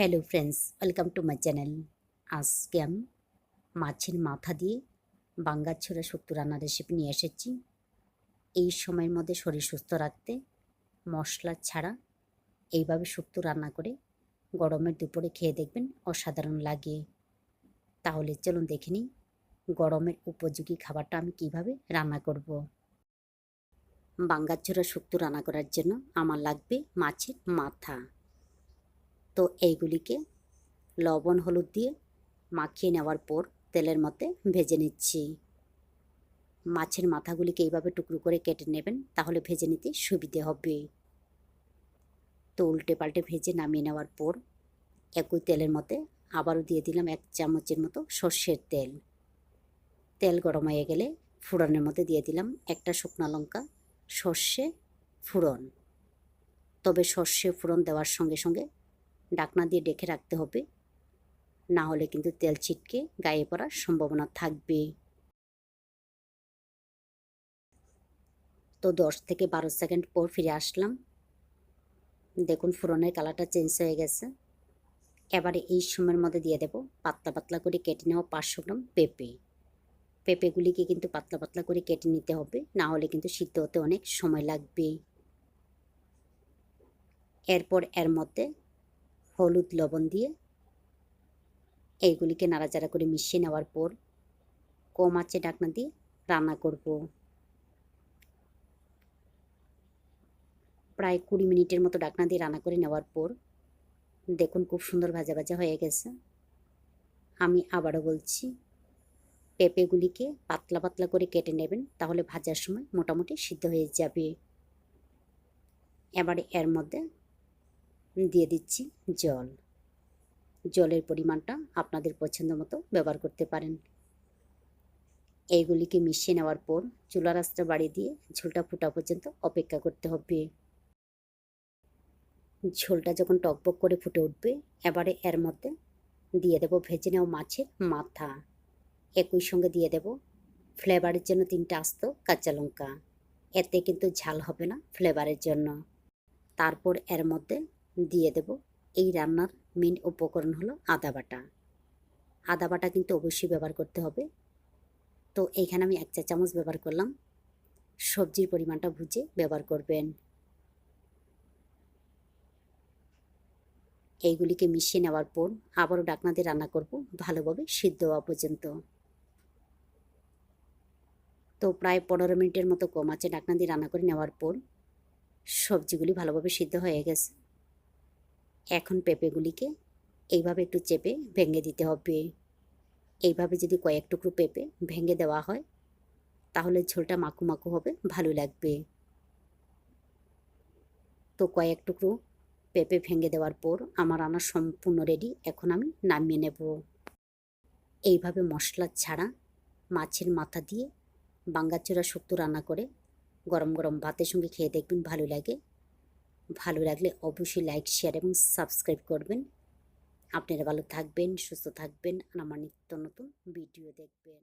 Hello friends welcome to my channel আজকে আমি মাছের মাথা দিয়ে বাঙ্গাছড়া শুক্তো রান্নার রেসিপি নিয়ে এসেছি। এই সময়ের মধ্যে শরীর সুস্থ রাখতে, মশলা ছাড়া এইভাবে শুক্তো রান্না করে গরমের দুপুরে খেয়ে দেখবেন অসাধারণ লাগে। তাহলে চলুন দেখে নিই গরমের উপযোগী খাবারটা আমি কীভাবে রান্না করব। বাঙ্গাছড়া শুক্তো রান্না করার জন্য আমার লাগবে মাছের মাথা। তো এইগুলিকে লবণ, হলুদ দিয়ে মাখিয়ে নেওয়ার পর তেলের মধ্যে ভেজে নিচ্ছি। মাছের মাথাগুলিকে এইভাবে টুকরো করে কেটে নেবেন, তাহলে ভেজে নিতে সুবিধে হবে। তো উল্টে পাল্টে ভেজে নামিয়ে নেওয়ার পর একই তেলের মধ্যে আবারও দিয়ে দিলাম এক চামচের মতো সর্ষের তেল। তেল গরম হয়ে গেলে ফোড়নের মধ্যে দিয়ে দিলাম একটা শুকনো লঙ্কা, সর্ষে ফোড়ন। তবে সর্ষে ফোড়ন দেওয়ার সঙ্গে সঙ্গে ডাকনা দিয়ে ডেকে রাখতে হবে। না হলে কিন্তু তেল ছিটকে গায়ে পড়ার সম্ভাবনা থাকবে। তো দশ থেকে বারো সেকেন্ড পর ফিরে আসলাম। দেখুন, ফোড়নের কালারটা চেঞ্জ হয়ে গেছে। এবারে এই সময়ের মধ্যে দিয়ে দেব পাতলা পাতলা করে কেটে নেওয়া পাঁচশো গ্রাম পেঁপে। পেঁপেগুলিকে কিন্তু পাতলা পাতলা করে কেটে নিতে হবে, না হলে কিন্তু সিদ্ধ হতে অনেক সময় লাগবে। এরপর এর মধ্যে হলুদ লবণ দিয়ে এইগুলিকে নাড়াচাড়া করে মিশিয়ে নেওয়ার পর কম আছে ডাকনা দিয়ে রান্না করব। প্রায় কুড়ি মিনিটের মতো ডাকনা দিয়ে রান্না করে নেওয়ার পর দেখুন খুব সুন্দর ভাজা ভাজা হয়ে গেছে। আমি আবারও বলছি, পেঁপেগুলিকে পাতলা পাতলা করে কেটে নেবেন, তাহলে ভাজার সময় মোটামুটি সিদ্ধ হয়ে যাবে। এবারে এর মধ্যে দিয়ে দিচ্ছি জল। জলের পরিমাণটা আপনাদের পছন্দ মতো ব্যবহার করতে পারেন। এইগুলিকে মিশিয়ে নেওয়ার পর চুলা রাস্তা বাড়িয়ে দিয়ে ঝোলটা ফুটা পর্যন্ত অপেক্ষা করতে হবে। ঝোলটা যখন টকবক করে ফুটে উঠবে, এবারে এর মধ্যে দিয়ে দেব ভেজে নেওয়া মাছের মাথা। একই সঙ্গে দিয়ে দেব ফ্লেভারের জন্য তিনটা আস্ত কাঁচা লঙ্কা। এতে কিন্তু ঝাল হবে না ফ্লেভারের জন্য। তারপর এর মধ্যে দিয়ে দেব। এই রান্নার মেন উপকরণ হলো আদা বাটা। আদা বাটা কিন্তু অবশ্যই ব্যবহার করতে হবে। তো এইখানে আমি এক চা চামচ ব্যবহার করলাম। সবজির পরিমাণটা বুঝে ব্যবহার করবেন। এইগুলিকে মিশিয়ে নেওয়ার পর আবারও ডাকনা দিয়ে রান্না করব ভালোভাবে সিদ্ধ হওয়া পর্যন্ত। তো প্রায় পনেরো মিনিটের মতো কম আছে ডাকনা দিয়ে রান্না করে নেওয়ার পর সবজিগুলি ভালোভাবে সিদ্ধ হয়ে গেছে। এখন পেঁপেগুলিকে এইভাবে একটু চেপে ভেঙে দিতে হবে। এইভাবে যদি কয়েক টুকরো পেঁপে ভেঙে দেওয়া হয়, তাহলে ঝোলটা মাখু মাখু হবে, ভালো লাগবে। তো কয়েক টুকরো পেঁপে ভেঙে দেওয়ার পর আমার রান্না সম্পূর্ণ রেডি এখন আমি নামিয়ে নেব। এইভাবে মশলা ছাড়া মাছের মাথা দিয়ে বাঙ্গাচোরা শুক্তো রান্না করে গরম গরম ভাতের সঙ্গে খেয়ে দেখবেন ভালো লাগে। ভালো লাগলে অবশ্যই লাইক শেয়ার এবং সাবস্ক্রাইব করবেন। আপনারা ভালো থাকবেন, সুস্থ থাকবেন, আর আমার নিত্য নতুন ভিডিও দেখবেন।